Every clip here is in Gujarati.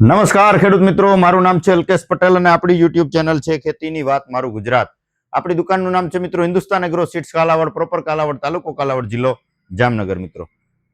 નમસ્કાર ખેડૂત મિત્રો, મારું નામ છે અલ્કેશ પટેલ અને આપણી યુટ્યુબ ચેનલ છે ખેતીની વાત મારું ગુજરાત. આપણી દુકાનનું નામ છે મિત્રો Hindustan agro seeds Kalavad proper Kalavad તાલુકો કાલાવડ જિલ્લો જામનગર મિત્રો.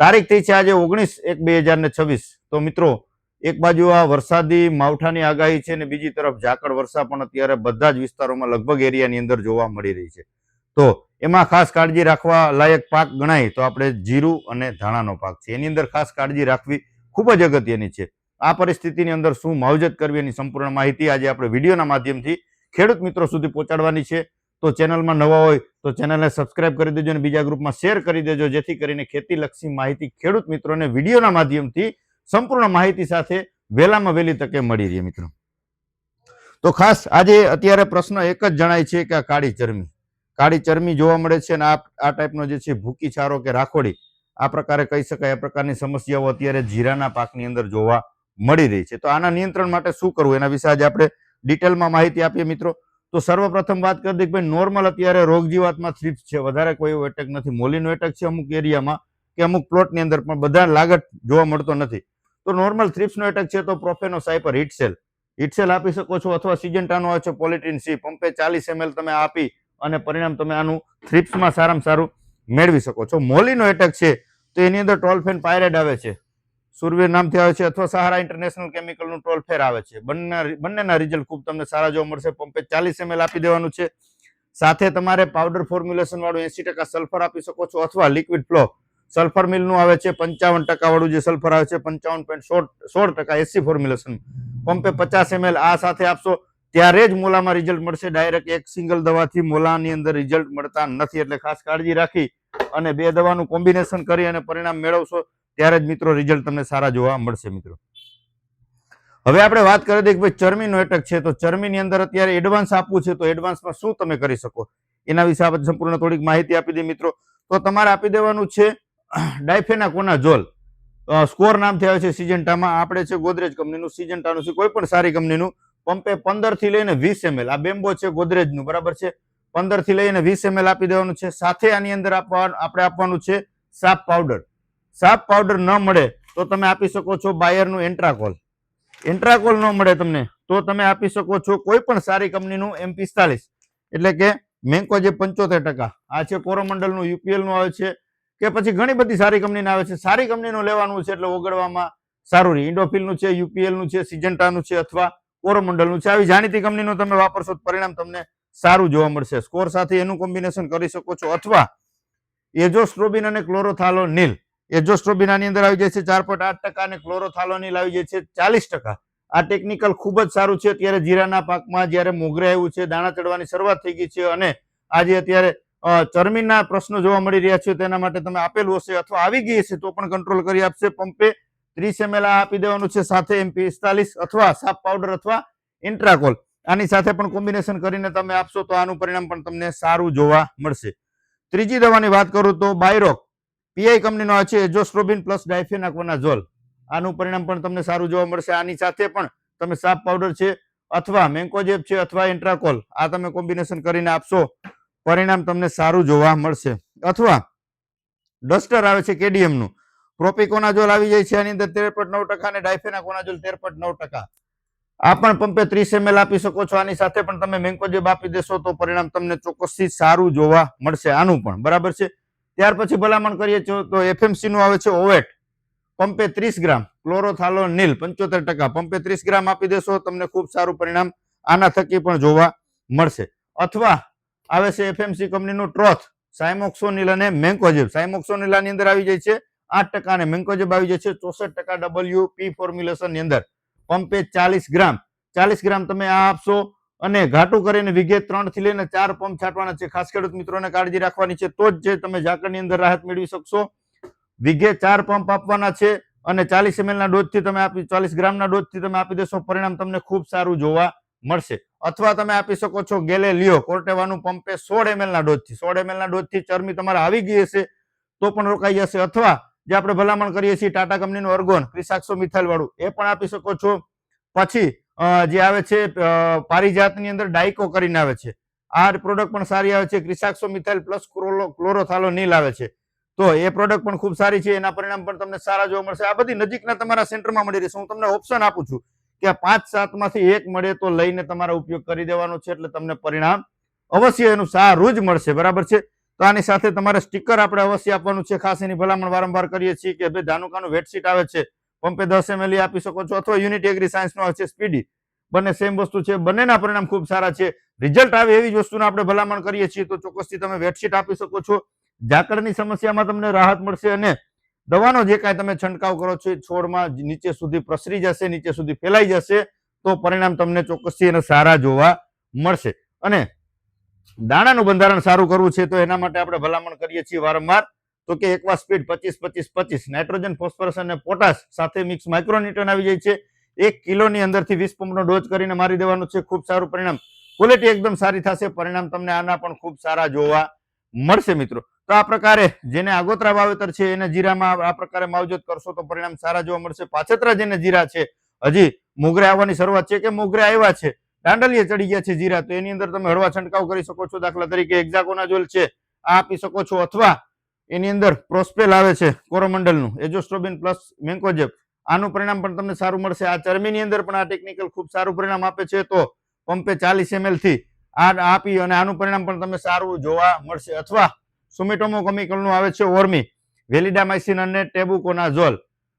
તારીખ થઈ છે આજે ઓગણીસ એક બે હજાર ને છવ્વીસ. તો મિત્રો, એક બાજુ આ વરસાદી માવઠાની આગાહી છે ને બીજી તરફ ઝાકળ વર્ષા પણ અત્યારે બધા જ વિસ્તારોમાં લગભગ એરિયાની અંદર જોવા મળી રહી છે. તો એમાં ખાસ કાળજી રાખવા લાયક પાક ગણાય તો આપણે જીરું અને ધાણાનો પાક છે. એની અંદર ખાસ કાળજી રાખવી ખૂબ જ અગત્યની છે. આ પરિસ્થિતિની અંદર શું માવજત કરવી એની સંપૂર્ણ માહિતી આજે આપણે વિડીયોના માધ્યમથી ખેડૂત મિત્રો સુધી પહોંચાડવાની છે. તો ચેનલમાં નવા હોય તો ચેનલને સબસ્ક્રાઇબ કરી દેજો અને બીજા ગ્રુપમાં શેર કરી દેજો, જેથી કરીને ખેતીલક્ષી માહિતી ખેડૂત મિત્રોને વિડીયોના માધ્યમથી સંપૂર્ણ માહિતી સાથે વહેલામાં વહેલી તકે મળી રહે મિત્રો. તો ખાસ આજે અત્યારે પ્રશ્ન એક જ જણાય છે કે આ કાળી ચરમી. કાળી ચરમી જોવા મળે છે અને આ આ ટાઈપનો જે છે ભૂકી છારો કે રાખોડી, આ પ્રકારે કહી શકાય, આ પ્રકારની સમસ્યાઓ અત્યારે જીરાના પાકની અંદર જોવા મળી રહી છે. તો આના નિયંત્રણ માટે શું કરવું? એના વિશે આજે આપણે ડિટેલમાં માહિતી આપીએ મિત્રો. તો સર્વપ્રથમ વાત કરી દઈએ ભાઈ નોર્મલ અત્યારે રોગજીવાતમાં થ્રિપ્સ છે. વધારે કોઈ એવો એટેક નથી. મોલીનો એટેક છે અમુક એરિયામાં કે અમુક પ્લોટની અંદર પણ બધા લાગત જોવા મળતો નથી. તો નોર્મલ થ્રિપ્સનો એટેક છે તો પ્રોફેનો સાયપર હિટસેલ હિટસેલ આપી શકો છો અથવા સિજન્ટાનો હોય છે પોલિટીન સી પંપે ચાલીસ એમએલ તમે આપી અને પરિણામ તમે આનું થ્રિપ્સમાં સારામાં સારું મેળવી શકો છો. મોલીનો એટેક છે તો એની અંદર ટોલફેન પાયરેડ આવે છે. સુરવીર નામથી આવે છે અથવા સહારા ઇન્ટરનેશનલ કેમિકલનું ટોલફેર આવે છે. બંને બંનેના રિઝલ્ટ ખૂબ તમને સારા જોવા મળશે. પંપે ચાલીસ એમએલ આપી દેવાનું છે. સાથે તમારે પાવડર ફોર્મ્યુલેશન વાળું એસી ટકા સલ્ફર આપી શકો છો અથવા લિક્વિડ ફ્લો સલ્ફર મિલનું આવે છે પંચાવન ટકા વાળું જે સલ્ફર આવે છે પંચાવન પોઈન્ટ સોળ ટકા એસી ફોર્મ્યુલેશન પંપે પચાસ એમએલ આ સાથે આપશો ત્યારે જ મોલામાં રિઝલ્ટ મળશે. ડાયરેક્ટ એક સિંગલ દવાથી મોલાની અંદર રિઝલ્ટ મળતા નથી. એટલે ખાસ કાળજી રાખી અને બે દવાનું કોમ્બિનેશન કરી અને પરિણામ મેળવશો. ત્યારે જ મિત્રો રિઝલ્ટ તમને સારા જોવા મળશે મિત્રો. હવે આપણે વાત કરી દઈએ કે ભાઈ ચરમીનો એટક છે, તો ચરમીની અંદર અત્યારે એડવાન્સ આપવું છે, તો એડવાન્સમાં શું તમે કરી શકો? એના વિશે આપણે સંપૂર્ણ થોડીક માહિતી આપી દઈએ મિત્રો. તો તમારે આપી દેવાનું છે ડાયફેના જોલ. સ્કોર નામથી આવે છે સિજન્ટામાં. આપણે છે ગોદરેજ કંપનીનું, સિજન્ટાનું છે કોઈ પણ સારી કંપનીનું. પંપે પંદરથી લઈને વીસ એમએલ. આ બેમ્બો છે ગોદરેજનું, બરાબર છે? પંદરથી લઈને વીસ એમએલ આપી દેવાનું છે. સાથે આની અંદર આપણે આપવાનું છે સાપ પાવડર. સાપ પાવડર ન મળે તો તમે આપી શકો છો બાયરનું એન્ટ્રાકોલ એન્ટ્રાકોલ ન મળે તમને તો તમે આપી શકો છો કોઈ પણ સારી કંપનીનું એમ પિસ્તાલીસ. એટલે કે મેન્કો જે પંચોતેર ટકા. આ છે કોરોમંડલનું યુપીએલનું આવે છે કે પછી ઘણી બધી સારી કંપનીના આવે છે. સારી કંપનીનું લેવાનું છે એટલે ઓગળવામાં સારું રહે. ઇન્ડોફિલનું છે યુપીએલનું છે સિજન્ટાનું છે અથવા કોરોમંડલનું છે. આવી જાણીતી કંપનીનું તમે વાપરશો પરિણામ તમને સારું જોવા મળશે. સ્કોર સાથે એનું કોમ્બિનેશન કરી શકો છો અથવા એજો સ્ટ્રોબિન અને ક્લોરોથાલોનિલ એજોસ્ટ્રોબિન આની અંદર આવી જાય છે ચાર પોઈન્ટ આઠ ટકા અને ક્લોરોથાલોનિલ આવી જાય છે ચાલીસ ટકા. આ ટેકનિકલ ખૂબ જ સારું છે. અત્યારે જીરાના પાકમાં જ્યારે મોગરે આવ્યું છે, દાણા ચડવાની શરૂઆત થઈ ગઈ છે અને આજે અત્યારે ચરમીના પ્રશ્નો જોવા મળી રહ્યા છે, તેના માટે તમે આપેલું હશે અથવા આવી ગઈ હશે તો પણ કંટ્રોલ કરી આપશે. પંપે ત્રીસ એમએલ આપી દેવાનું છે, સાથે એમ પિસ્તાલીસ અથવા સાપ પાવડર અથવા ઇન્ટ્રાકોલ. આની સાથે પણ કોમ્બિનેશન કરીને તમે આપશો તો આનું પરિણામ પણ તમને સારું જોવા મળશે. ત્રીજી દવાની વાત કરું તો બાયરોક. પીઆઈ કંપનીનો આ છે એજોસ્ટ્રોબિન પ્લસ ડાયફેનાકોનાઝોલ આનું પરિણામ પણ તમને સારું જોવા મળશે. આની સાથે પણ તમે સાપ પાવડર છે અથવા મેન્કોજેબ છે અથવા ઇન્ટ્રાકોલ આ તમે કોમ્બિનેશન કરીને આપશો. પરિણામ તમને સારું જોવા મળશે. અથવા ડસ્ટર આવે છે કેડીએમનું પ્રોપિકોનાઝોલ આવી જાય છે. આની અંદર તેર પોઈન્ટ નવ ટકા અને ડાયફેનાકોનાઝોલ તેર પોઈન્ટ નવ ટકા. આ પણ પંપે ત્રીસ એમએલ આપી શકો છો. આની સાથે પણ તમે મેન્કોજેબ આપી દેશો તો પરિણામ તમને ચોક્કસથી સારું જોવા મળશે. આનું પણ બરાબર છે. ત્યાર પછી ભલામણ કરીએ તો એફએમસી નું આવે છે ઓવેટ પંપે ત્રીસ ગ્રામ. ક્લોરોથાલો નીલ પંચોતેર ટકા. પંપે ત્રીસ ગ્રામ આપી દેશો, તમને ખૂબ સારું પરિણામ આના થકી પણ જોવા મળશે. અથવા આવે છે એફએમસી કંપનીનું ટ્રોથ સાયમોક્સોનિલ અને મેન્કોજેબ સાયમોક્સોનિલ આની અંદર આવી જાય છે આઠ ટકા અને મેન્કોજેબ આવી જાય છે ચોસઠ ટકા ડબલ્યુ પી ફોર્મ્યુલેશનની અંદર. પંપે ચાલીસ ગ્રામ. ચાલીસ ગ્રામ તમે આ આપશો અને ઘાટું કરીને વિઘે ત્રણથી લઈને ચાર પંપ છાંટવાના છે. ખાસ ખેડૂત મિત્રોને કાળજી રાખવાની છે. તો જ જે તમે ઝાકળની અંદર રાહત મેળવી શકશો. વિઘે ચાર પંપ આપવાના છે અને ચાલીસ એમએલ ના ડોઝથી તમે આપી, ચાલીસ ગ્રામના ડોઝથી તમે આપી દેશો. પરિણામ તમને ખૂબ સારું જોવા મળશે. અથવા તમે આપી શકો છો ગેલે લિયો. કોર્ટેવાનું પંપે સોળ એમએલ ના ડોઝથી સોળ એમએલ ના ડોઝથી ચરમી તમારે આવી ગઈ હશે તો પણ રોકાઈ જશે. અથવા જે આપણે ભલામણ કરીએ છીએ ટાટા કંપનીનું અર્ગોન ક્રિસાક્સો મિથાઇલ વાળું એ પણ આપી શકો છો. પછી જે આવે છે પારિજાતની અંદર ડાયકો કરીને આવે છે. આ પ્રોડક્ટ પણ સારી આવે છે. ક્રિસાક્સો મિથાઇલ પ્લસ ક્લોરોથાલોનિલ આવે છે. તો એ પ્રોડક્ટ પણ ખૂબ સારી છે. એના પરિણામ પણ તમને સારા જોવા મળશે. આ બધી નજીકના તમારા સેન્ટરમાં મળી રહેશે. હું તમને ઓપ્શન આપું છું કે પાંચ સાતમાંથી એક મળે તો લઈને તમારે ઉપયોગ કરી દેવાનો છે. એટલે તમને પરિણામ અવશ્ય એનું સારું જ મળશે. બરાબર છે? તો આની સાથે તમારે સ્ટીકર આપણે અવશ્ય આપવાનું છે. ખાસ એની ભલામણ વારંવાર કરીએ છીએ કે ભાઈ ધાનુકાનું વેટશીટ આવે છે. પંપે દસ એમએલ આપી શકો છો અથવા યુનિટ એગ્રી સાયન્સનો છે સ્પીડી બંને સેમ વસ્તુ છે. બંનેના પરિણામ ખૂબ સારા છે. રિઝલ્ટ આવે એવી જ વસ્તુને આપણે ભલામણ કરીએ છીએ તો ચોક્કસથી તમે વેટશીટ આપી શકો છો. ઝાકળની સમસ્યામાં તમને રાહત મળશે અને દવાનો જે કાંઈ તમે છંટકાવ કરો છો એ છોડમાં નીચે સુધી પ્રસરી જશે, નીચે સુધી ફેલાઈ જશે તો પરિણામ તમને ચોક્કસથી એને સારા જોવા મળશે. અને દાણાનું બંધારણ સારું કરવું છે તો એના માટે આપણે ભલામણ કરીએ છીએ વારંવાર. તો કે એકવા સ્પીડ પચીસ પચીસ પચીસ. નાઇટ્રોજન, ફોસ્ફરસ અને પોટાશ સાથે મિક્સ માઇક્રોન્યુટન આવી જાય છે. એક કિલોની અંદરથી વીસ પંપનો ડોઝ કરીને મારી દેવાનું છે. ખૂબ સારું પરિણામ. ક્વોલિટી એકદમ સારી થશે. પરિણામ તમને આના પણ ખૂબ સારા જોવા મળશે, મિત્રો. તો આ પ્રકારે જેને આગોતરા વાવેતર છે, એને જીરામાં આ પ્રકારે માવજત કરશો તો પરિણામ સારા જોવા મળશે. પાછતરા જેને જીરા છે, હજી મોગરે આવવાની શરૂઆત છે કે મોગરે આવ્યા છે. દાંડલીએ ચડી ગયા છે જીરા. તો એની અંદર તમે હળવા છંટકાવ કરી શકો છો. દાખલા તરીકે એક્ઝાકોનાઝોલ છે. આ આપી શકો છો અથવા એની અંદર પ્રોસ્પેલ આવે છે, કોરોમંડલનું એજોસ્ટ્રોબિન પ્લસ મેન્કોજેબ આનું પરિણામ પણ તમને સારું મળશે. આ ચરમીની અંદર પણ આ ટેકનિકલ ખૂબ સારું પરિણામ આપે છે. તો પંપે ચાલીસ એમએલથી આ આપી અને આનું પરિણામ પણ તમને સારું જોવા મળશે. અથવા સુમિટોમો કેમિકલનું આવે છે ઓર્મી વેલિડામાઇસિન અને ટેબુકોનાઝોલ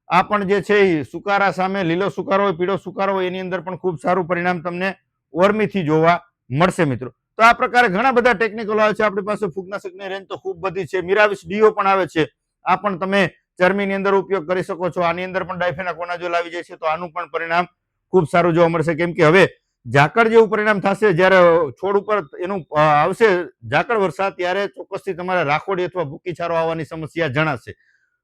આ પણ જે છે એ સુકારા સામે, લીલો સુકારો હોય, પીળો સુકારો હોય, એની અંદર પણ ખૂબ સારું પરિણામ તમને ઓર્મીથી જોવા મળશે મિત્રો. તો આ પ્રકારે ઘણા બધા ટેકનિકલ આવે છે. આપણી પાસે ફૂગનાશકની રેન્જ તો ખૂબ બધી છે. મિરાવિસ ડીઓ પણ આવે છે. આ પણ તમે ચરમીની અંદર ઉપયોગ કરી શકો છો. આની અંદર પણ ડાયફેના કોના જો આવી જાય છે, તો આનું પણ પરિણામ ખૂબ સારું જોવા મળશે. કેમ કે હવે ઝાકળ જેવું પરિણામ થશે જ્યારે છોડ ઉપર એનું આવશે ઝાકળ વરસાદ, ત્યારે ચોક્કસથી તમારે રાખોડી અથવા ભૂકી છારો આવવાની સમસ્યા જણાશે.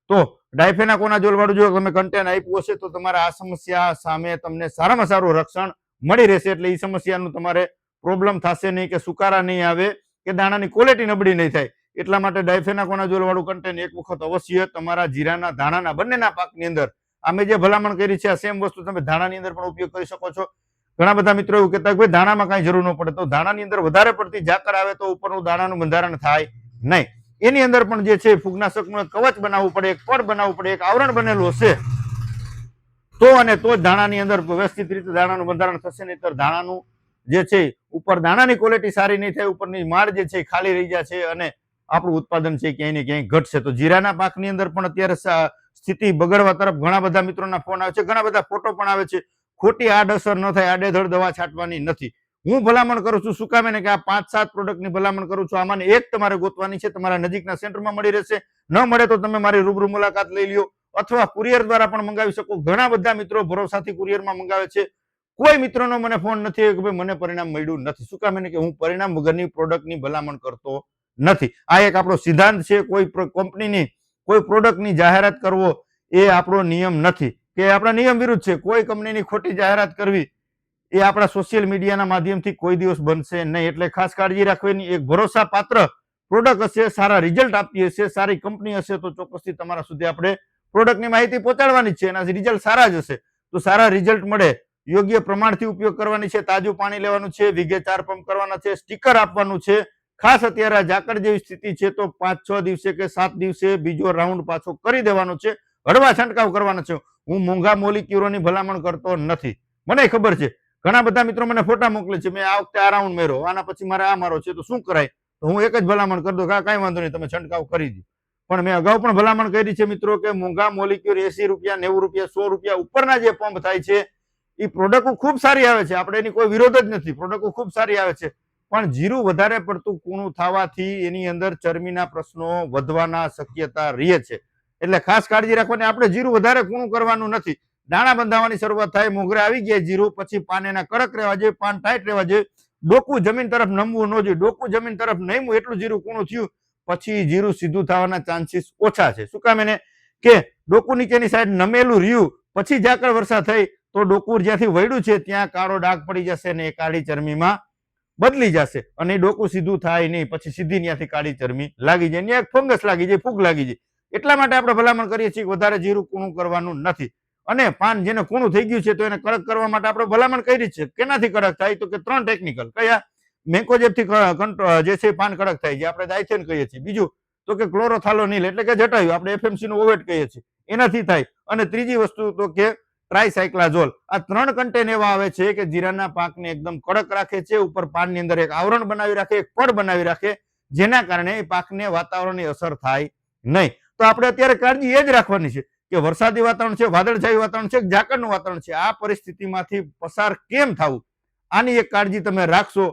તો ડાયફેના કોના જોલવાળું જો તમે કન્ટેન આપ્યું હશે, તો તમારે આ સમસ્યા સામે તમને સારામાં સારું રક્ષણ મળી રહેશે. એટલે એ સમસ્યાનું તમારે પ્રોબ્લેમ થશે નહીં કે સુકારા નહીં આવે, કે દાણાની ક્વોલિટી નબળી નહીં થાય. એટલા માટે ડાયફેના કોનાઝોલ વાળું કન્ટેન એક વખત અવશ્ય તમારા જીરાના, ધાણાના બંનેના પાકની અંદર. અમે જે ભલામણ કરી છે, આ સેમ વસ્તુ તમે ધાણાની અંદર પણ ઉપયોગ કરી શકો છો. ઘણા બધા મિત્રો એવું કહેતા કે ભાઈ, ધાણામાં કાંઈ જરૂર ન પડે. તો ધાણાની અંદર વધારે પડતી ઝાકર આવે તો ઉપરનું દાણાનું બંધારણ થાય નહીં. એની અંદર પણ જે છે, ફૂગનાશકનું એક કવચ બનાવવું પડે, એક પડ બનાવવું પડે, એક આવરણ બનેલું હશે. તો અને તો જ ધાણાની અંદર વ્યવસ્થિત રીતે દાણાનું બંધારણ થશે નહીં તો દાણાનું જે છે ઉપર દાણાની ક્વોલિટી સારી નહીં થાય, ઉપરની માળ જે છે એ ખાલી રહી જાય છે અને આપણું ઉત્પાદન છે ક્યાંય ને ક્યાંય ઘટશે. તો જીરાના પાકની અંદર પણ અત્યારે સ્થિતિ બગડવા તરફ ઘણા બધા મિત્રોના ફોન આવે છે. ઘણા બધા ફોટો પણ આવે છે. ખોટી આડઅસર ન થાય, આડેધડ દવા છાંટવાની નથી. હું ભલામણ કરું છું શું કામે ને કે આ પાંચ સાત પ્રોડક્ટની ભલામણ કરું છું. આમાંને એક તમારે ગોતવાની છે, તમારા નજીકના સેન્ટરમાં મળી રહેશે. ન મળે તો તમે મારી રૂબરૂ મુલાકાત લઈ લ્યો. અથવા કુરિયર દ્વારા પણ મંગાવી શકો. ઘણા બધા મિત્રો ભરોસાથી કુરિયરમાં મંગાવે છે. કોઈ મિત્રોનો મને ફોન નથી કે ભાઈ મને પરિણામ મળ્યું નથી. શું કામ એને કે હું પરિણામ વગરની પ્રોડક્ટની ભલામણ કરતો નથી? આ એક આપણો સિદ્ધાંત છે, કોઈ કંપનીની કોઈ પ્રોડક્ટની જાહેરાત કરવો એ આપણો નિયમ નથી. કે આપણા નિયમ વિરુદ્ધ છે. કોઈ કંપનીની ખોટી જાહેરાત કરવી એ આપણા સોશિયલ મીડિયાના માધ્યમથી કોઈ દિવસ બનશે નહીં. એટલે ખાસ કાળજી રાખવાની એક ભરોસાપાત્ર પ્રોડક્ટ હશે, સારા રિઝલ્ટ આપતી હશે, સારી કંપની હશે તો ચોક્કસથી તમારા સુધી આપણે પ્રોડક્ટની માહિતી પહોંચાડવાની છે. એના રિઝલ્ટ સારા જ હશે. તો સારા રિઝલ્ટ મળે યોગ્ય પ્રમાણથી ઉપયોગ કરવાની છે, તાજું પાણી લેવાનું છે, વીઘે ચાર પંપ કરવાના છે, સ્ટીકર આપવાનું છે. ખાસ અત્યારે આ ઝાકળ જેવી સ્થિતિ છે તો પાંચ છ દિવસે કે સાત દિવસે બીજો રાઉન્ડ પાછો કરી દેવાનો છે. હળવા છંટકાવ કરવાનો છે. હું મોંઘા મોલિક્યુરોની ભલામણ કરતો નથી. મને ખબર છે. ઘણા બધા મિત્રો મને ફોટા મોકલે છે, મેં આ વખતે આ રાઉન્ડ મેરો આના પછી મારે આ મારો છે, તો શું કરાય? તો હું એક જ ભલામણ કરી દઉં કાંઈ વાંધો નહીં, તમે છંટકાવ કરી દો. પણ મેં અગાઉ પણ ભલામણ કરી છે મિત્રો કે મોંઘા મોલિક્યુર એસી રૂપિયા, નેવું રૂપિયા, સો રૂપિયા ઉપરના જે પંપ થાય છે એ પ્રોડક્ટો ખૂબ સારી આવે છે. આપણે એની કોઈ વિરોધ જ નથી. પ્રોડક્ટો ખૂબ સારી આવે છે. પણ જીરું વધારે પડતું કૂણું થવાથી એની અંદર ચરબીના પ્રશ્નો વધવાના શક્યતા રહે છે. એટલે ખાસ કાળજી રાખવાની, આપણે જીરું વધારે કૂણું કરવાનું નથી. દાણા બંધાવવાની શરૂઆત થાય, મોગરા આવી ગયા જીરું, પછી પાન એના કડક રહેવા જોઈએ, પાન ટાઈટ રહેવા જોઈએ. ડોકું જમીન તરફ નમવું ન જોઈએ. ડોકું જમીન તરફ નમવું એટલું જીરું કૂણું થયું, પછી જીરું સીધું થવાના ચાન્સીસ ઓછા છે. શું કામ એને? કે ડોકું નીચેની સાઈડ નમેલું રહ્યું, પછી ઝાકળ વર્ષા થઈ તો ડોકુર જ્યાંથી વળ્યું છે, ત્યાં કાળો ડાઘ પડી જશે અને એ કાળી ચરમીમાં બદલી જશે. અને ડોકું સીધું થાય નહીં, પછી સીધી ત્યાંથી કાળી ચરમી લાગી જાય. ત્યાં ફંગસ લાગી જાય, ફૂગ લાગી જાય. એટલા માટે આપણે ભલામણ કરીએ છીએ વધારે જીરું કૂણું કરવાનું નથી. અને પાન જેને કૂણું થઈ ગયું છે, તો એને કડક કરવા માટે આપણે ભલામણ કરી છે. કેનાથી કડક થાય? તો કે ત્રણ ટેકનિકલ કયા? મેકોજેબથી જે છે પાન કડક થાય જે આપણે દાયથેન કહીએ છીએ. બીજું તો કે ક્લોરોથાલોનિલ એટલે કે જટાયું. આપણે એફએમસી નું ઓવેટ કહીએ છીએ. એનાથી થાય. અને ત્રીજી વસ્તુ તો કે ટ્રાયસાયક્લાઝોલ આ ત્રણ કન્ટેન એવા આવે છે કે જીરાના પાકને એકદમ કડક રાખે છે, ઉપર પાનની અંદર એક આવરણ બનાવી રાખે, એક પડ બનાવી રાખે, જેના કારણે એ પાકને વાતાવરણની અસર થાય નહીં. તો આપણે અત્યારે કાળજી એ જ રાખવાની છે કે વરસાદી વાતાવરણ છે, વાદળછાયું વાતાવરણ છે ઝાકળનું વાતાવરણ છે, આ પરિસ્થિતિમાંથી પસાર કેમ થવું? આની એક કાળજી તમે રાખશો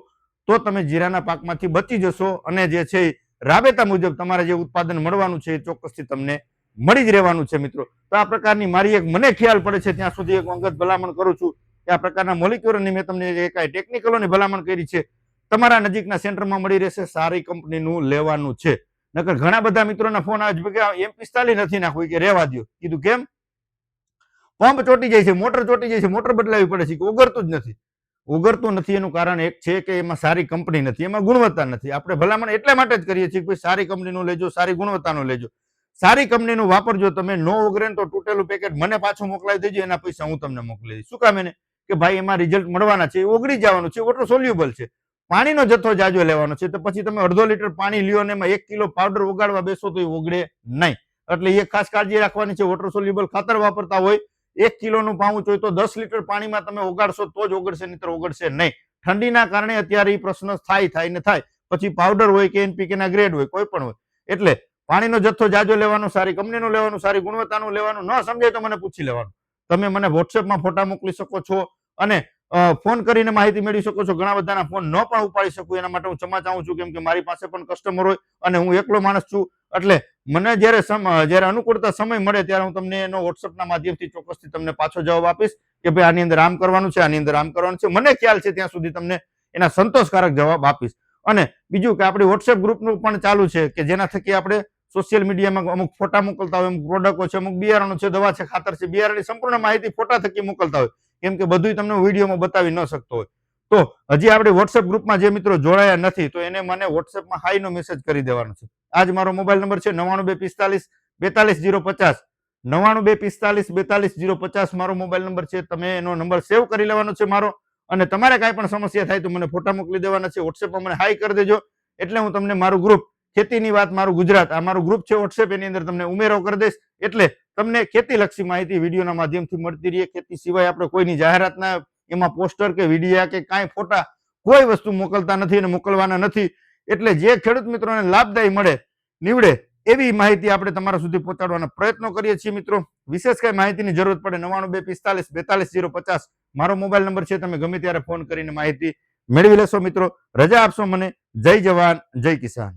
તો તમે જીરાના પાકમાંથી બચી જશો અને જે છે રાબેતા મુજબ તમારે જે ઉત્પાદન મળવાનું છે એ ચોક્કસથી તમને મળી જ રહેવાનું છે મિત્રો. તો આ પ્રકારની મારી એક મને ખ્યાલ પડે છે ત્યાં સુધી એક અંગત ભલામણ કરું છું કે આ પ્રકારના મોલિક્યુલની મેં તમને કાંઈ ટેકનિકલોની ભલામણ કરી છે, તમારા નજીકના સેન્ટરમાં મળી રહેશે, સારી કંપનીનું લેવાનું છે. નકર ઘણા બધા મિત્રોના ફોન આજ એમ પિસ્તાલીસ નથી નાખવું કે રહેવા દો કીધું કેમ? પંપ ચોટી જાય છે, મોટર ચોટી જાય છે, મોટર બદલાવી પડે છે કે ઓગળતું જ નથી. ઓગરતું નથી એનું કારણ એક છે કે એમાં સારી કંપની નથી, એમાં ગુણવત્તા નથી. આપણે ભલામણ એટલા માટે જ કરીએ છીએ કે સારી કંપનીનું લેજો, સારી ગુણવત્તાનું લેજો. સારી કંપનીનું વાપરજો. તમે નો ઓગરે તો તૂટેલું પેકેટ મને પાછું મોકલાવી દેજો, એના પૈસા હું તમને મોકલી દઈશ. શું કામ એને? કે ભાઈ, એમાં રિઝલ્ટ મળવાના છે, એ ઓગળી જવાનું છે વોટર સોલ્યુબલ છે. પાણીનો જથ્થો જાજો લેવાનો છે, તો પછી તમે અડધો લીટર પાણી લ્યો અને એમાં એક કિલો પાવડર ઓગાળવા બેસો તો એ ઓગળે નહીં. એટલે એ ખાસ કાળજી રાખવાની છે વોટર સોલ્યુબલ ખાતર વાપરતા હોય, એક કિલોનું પાઉચ હોય તો દસ લીટર પાણીમાં તમે ઓગાળશો તો જ ઓગળશે નહીં ઓગળશે નહીં. ઠંડીના કારણે અત્યારે એ પ્રશ્ન થાય થાય ને થાય. પછી પાવડર હોય કે એનપીકે ના ગ્રેડ હોય, કોઈ પણ હોય. એટલે પાણીનો જથ્થો જાજો લેવાનો, સારી કંપનીનું લેવાનું, સારી ગુણવત્તાનું લેવાનું, ન સમજાય તો મને પૂછી લેવાનું. તમે મને વોટ્સએપમાં ફોટા મોકલી શકો છો અને ફોન કરીને માહિતી મેળવી શકો છો. ઘણા બધાના ફોન ન પણ ઉપાડી શકું, એના માટે હું ક્ષમા ચાહું છું, કેમ કે મારી પાસે પણ કસ્ટમર હોય અને હું એકલો માણસ છું. એટલે મને જ્યારે જ્યારે અનુકૂળતા સમય મળે ત્યારે હું તમને એનો વોટ્સએપના માધ્યમથી ચોક્કસથી તમને પાછો જવાબ આપીશ કે ભાઈ આની અંદર આમ કરવાનું છે, આની અંદર આમ કરવાનું છે. મને ખ્યાલ છે ત્યાં સુધી તમને એના સંતોષકારક જવાબ આપીશ. અને બીજું કે આપણી વોટ્સએપ ગ્રુપનું પણ ચાલુ છે કે જેના થકી આપણે સોશિયલ મીડિયામાં અમુક ફોટા મોકલતા હોય, અમુક પ્રોડક્ટો છે, અમુક બિયારણો છે, દવા છે, ખાતર છે, બિયારણની સંપૂર્ણ માહિતી ફોટા થકી મોકલતા હોય. કેમ કે બધું તમને વિડીયોમાં બતાવી ન શકતો હોય. તો હજી આપણે વોટ્સએપ ગ્રુપમાં જે મિત્રો જોડાયા નથી, તો એને મને વોટ્સએપમાં હાઈ નો મેસેજ કરી દેવાનો છે. આજ મારો મોબાઈલ નંબર છે નવાણું બે પિસ્તાલીસ બેતાલીસ જીરો પચાસ. નવાણું બે પિસ્તાલીસ બેતાલીસ જીરો પચાસ મારો મોબાઈલ નંબર છે, તમે એનો નંબર સેવ કરી લેવાનો છે મારો. અને તમારે કાંઈ પણ સમસ્યા થાય તો મને ફોટા મોકલી દેવાના છે વોટ્સએપમાં મને હાઈ કરી દેજો. એટલે હું તમને મારું ગ્રુપ ખેતીની વાત મારું ગુજરાત, આ મારું ગ્રુપ છે વોટ્સએપ એની અંદર તમને ઉમેરો કરી દઈશ. એટલે તમને ખેતીલક્ષી માહિતી વિડીયોના માધ્યમથી મળતી રહે. ખેતી સિવાય આપણે કોઈની જાહેરાતના એમાં પોસ્ટર કે વિડીયા કે કાંઈ ફોટા કોઈ વસ્તુ મોકલતા નથી અને મોકલવાના નથી. એટલે જે ખેડૂત મિત્રોને લાભદાયી મળે, નીવડે એવી માહિતી આપણે તમારા સુધી પહોંચાડવાના પ્રયત્નો કરીએ છીએ મિત્રો. વિશેષ કઈ માહિતીની જરૂરત પડે નવાણું બે પિસ્તાલીસ બેતાલીસ જીરો પચાસ. મારો મોબાઈલ નંબર છે, તમે ગમે ત્યારે ફોન કરીને માહિતી મેળવી લેશો મિત્રો. રજા આપશો મને. જય જવાન, જય કિસાન.